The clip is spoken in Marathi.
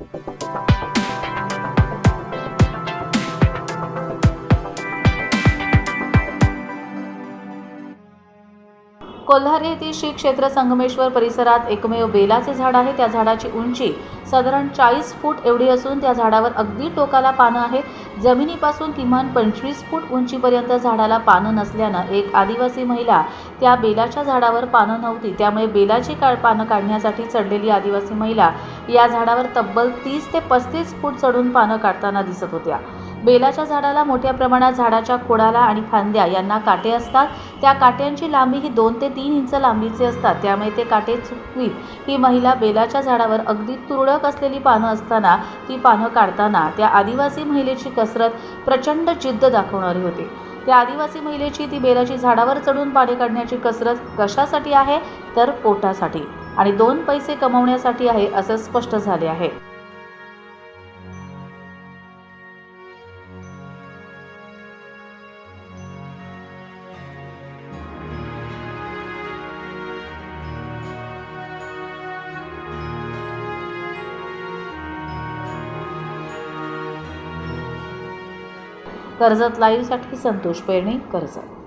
कोल्हारी येथील श्री क्षेत्र संगमेश्वर परिसरात एकमेव बेलाचे झाड आहे. त्या झाडाची उंची साधारण चाळीस फूट एवढी असून त्या झाडावर अगदी टोकाला पानं आहेत. जमिनीपासून किमान पंचवीस फूट उंचीपर्यंत झाडाला पानं नसल्यानं एक आदिवासी महिला त्या बेलाच्या झाडावर पानं नव्हती. त्यामुळे बेलाची काळ पानं काढण्यासाठी चढलेली आदिवासी महिला या झाडावर तब्बल तीस ते पस्तीस फूट चढून पानं काढताना दिसत होत्या. बेलाच्या झाडाला मोठ्या प्रमाणात झाडाच्या खोडाला आणि फांद्या यांना काटे असतात. त्या काट्यांची लांबी ही दोन ते तीन इंच लांबीचे असतात. त्यामुळे ते काटे चुकवीत. ही महिला बेलाच्या झाडावर अगदी तुरळक असलेली पानं असताना ती पानं काढताना त्या आदिवासी महिलेची कसरत प्रचंड जिद्द दाखवणारी होती. त्या आदिवासी महिलेची ती बेलाची झाडावर चढून पाणी काढण्याची कसरत कशासाठी आहे? तर पोटासाठी. आणि दोन पैसे कमवण्यासाठी आहे असं स्पष्ट झाले आहे. कर्जत लाईव्हसाठी संतोष पेरणे कर्जत.